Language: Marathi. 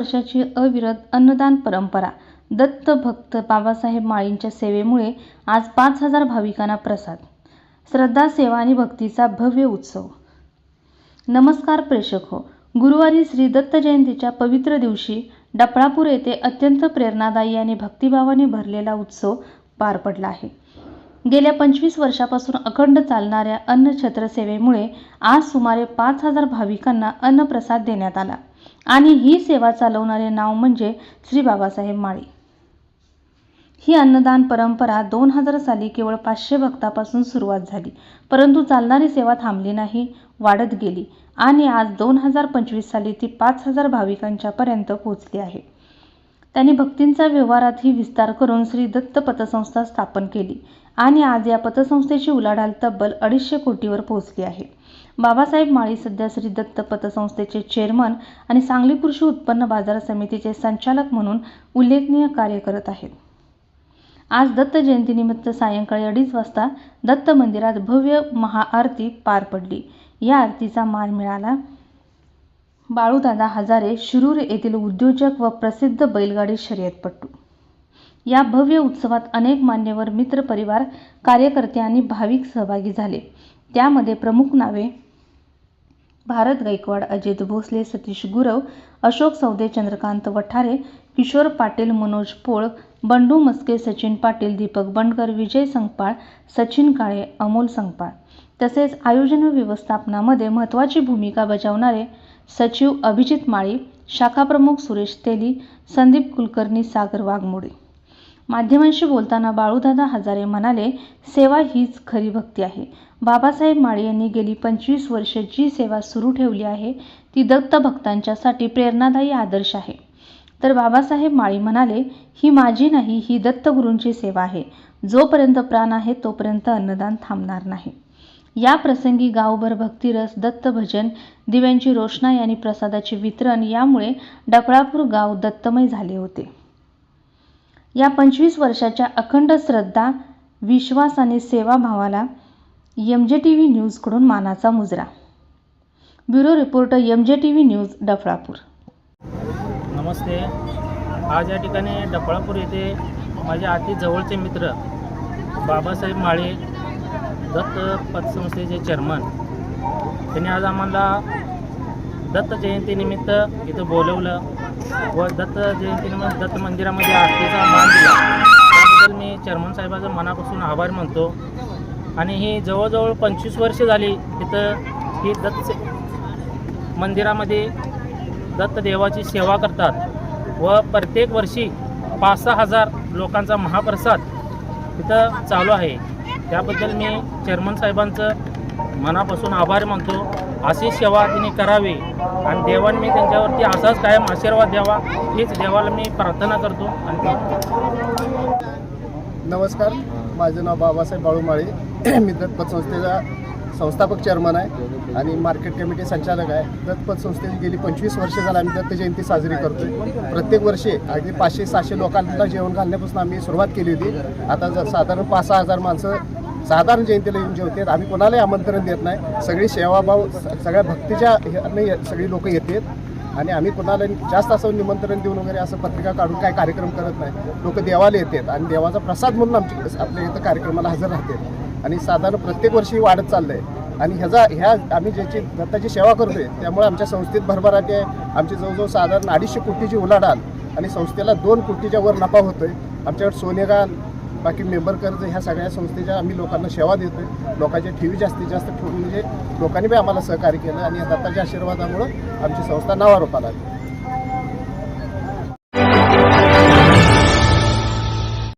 वर्षाची अविरत अन्नदान परंपरा. दत्त भक्त बाबासाहेब माळींच्या सेवेमुळे आज पाच हजार भाविकांना प्रसाद. श्रद्धा सेवा आणि भक्तीचा भव्य उत्सव. नमस्कार प्रेक्षक हो. गुरुवारी श्री दत्त जयंतीच्या पवित्र दिवशी डपळापूर येथे अत्यंत प्रेरणादायी आणि भक्तिभावाने भरलेला उत्सव पार पडला आहे. गेल्या पंचवीस वर्षापासून अखंड चालणाऱ्या अन्नछत्र सेवेमुळे आज सुमारे पाच हजार भाविकांना अन्नप्रसाद देण्यात आला. आणि ही सेवा चालवणारे नाव म्हणजे श्री बाबासाहेब माळी. ही अन्नदान परंपरा दोन हजार साली केवळ पाचशे भक्तापासून सुरुवात झाली परंतु चालणारी सेवा थांबली नाही वाढत गेली आणि आज दोन हजार पंचवीस साली ती पाच हजार भाविकांच्यापर्यंत पोहोचली आहे. त्यांनी भक्तींचा व्यवहारातही विस्तार करून श्री दत्त पतसंस्था स्थापन केली आणि आज या पतसंस्थेची उलाढाल तब्बल अडीचशे कोटीवर पोहोचली आहे. बाबासाहेब माळी सध्या श्री दत्त पतसंस्थेचे चेअरमन आणि सांगली कृषी उत्पन्न बाजार समितीचे संचालक म्हणून उल्लेखनीय कार्य करत आहेत. आज दत्त जयंतीनिमित्त सायंकाळी अडीच वाजता दत्त मंदिरात भव्य महाआरती पार पडली. या आरतीचा मान मिळाला बाळूदादा हजारे शिरूर येथील उद्योजक व प्रसिद्ध बैलगाडी शर्यतपटू. या भव्य उत्सवात अनेक मान्यवर मित्रपरिवार कार्यकर्ते आणि भाविक सहभागी झाले. त्यामध्ये प्रमुख नावे भारत गायकवाड अजित भोसले सतीश गुरव अशोक सौदे चंद्रकांत वठारे किशोर पाटील मनोज पोळ बंडू मस्के सचिन पाटील दीपक बंडकर विजय संगपाळ सचिन काळे अमोल संगपाळ. तसेच आयोजन व व्यवस्थापनामध्ये महत्त्वाची भूमिका बजावणारे सचिव अभिजित माळी शाखाप्रमुख सुरेश तेली संदीप कुलकर्णी सागर वाघमोडे. माध्यमांशी बोलताना बाळूदादा हजारे म्हणाले सेवा हीच खरी भक्ती आहे. बाबासाहेब माळी यांनी गेली पंचवीस वर्ष जी सेवा सुरू ठेवली आहे ती दत्त भक्तांच्यासाठी प्रेरणादायी आदर्श आहे. तर बाबासाहेब माळी म्हणाले ही माझी नाही ही दत्तगुरूंची सेवा आहे. जोपर्यंत प्राण आहे तोपर्यंत अन्नदान थांबणार नाही. या प्रसंगी गावभर भक्तिरस दत्त भजन दिव्यांची रोषणाई आणि प्रसादाचे वितरण यामुळे डफळापूर गाव दत्तमय झाले होते. या पंचवीस वर्षाच्या अखंड श्रद्धा विश्वास आणि सेवाभावाला एम जे टी व्ही न्यूजकडून मानाचा मुजरा. Bureau reporter M J T V news Daflapur. नमस्ते. आज या ठिकाणी डफळापूर येथे माझे अति जवळचे मित्र बाबासाहेब माळे दत्त पतसंस्थेचे चेअरमन त्यांनी आज आम्हाला दत्त जयंतीनिमित्त इथं बोलवलं व दत्त जयंतीनिमित्त दत्त मंदिरामध्ये आरतीचा मान दिला. त्याबद्दल मी चेअरमन साहेबाचा मनापासून आभार मानतो. आणि ही जवळजवळ पंचवीस वर्ष झाली तिथं ही दत्त मंदिरामध्ये दत्त देवाची सेवा करतात व प्रत्येक वर्षी पाच सहा हजार लोकांचा महाप्रसाद इथं चालू आहे. त्याबद्दल मी चेअरमन साहेबांचं मनापासून आभार मानतो. अशी सेवा त्यांनी करावी आणि देवाने मी त्यांच्यावरती असाच कायम आशीर्वाद द्यावा हीच देवाला मी प्रार्थना करतो. आणि नमस्कार. माझं नाव बाबासाहेब बाळूमाळे. मी दत्तपत संस्थेचा संस्थापक चेअरमन आहे. आणि मार्केट कमिटी संचालक आहे. दत्तपत संस्थेची गेली पंचवीस वर्ष झालं आम्ही दत्त जयंती साजरी करतोय. प्रत्येक वर्षी अगदी पाचशे सहाशे लोकांना जेवण घालण्यापासून आम्ही सुरुवात केली होती. आता जर साधारण पाच सहा हजार माणसं साधारण जयंतीला येऊन जेवतात. आम्ही कोणालाही आमंत्रण देत नाही. सगळी सेवाभाव सगळ्या भक्तीच्या सगळी लोक येतात. आणि आम्ही कोणाला जास्त असं निमंत्रण देऊन वगैरे असं पत्रिका काढून काय कार्यक्रम करत नाही. लोक देवाला येतात आणि देवाचा प्रसाद म्हणून आमची आपल्या इथं कार्यक्रमाला हजर राहतात. आणि साधारण प्रत्येक वर्षी वाढत चाललं आहे आणि ह्याचा ह्या आम्ही ज्याची दत्ताची सेवा करतोय त्यामुळे आमच्या संस्थेत भरभराटी आहे. आमची जवळजवळ साधारण अडीचशे कोटीची उलाढाल आणि संस्थेला दोन कोटीच्या वर नफा होतोय. आमच्याकडे सोनेगान बाकी मेंबर कर्ज ह्या सगळ्या संस्थेच्या आम्ही लोकांना सेवा देतोय. लोकांच्या ठेवी जास्तीत जास्त ठेवून म्हणजे लोकांनी बी आम्हाला सहकार्य केलं आणि या दत्ताच्या आशीर्वादामुळं आमची संस्था नावारूपाला आली.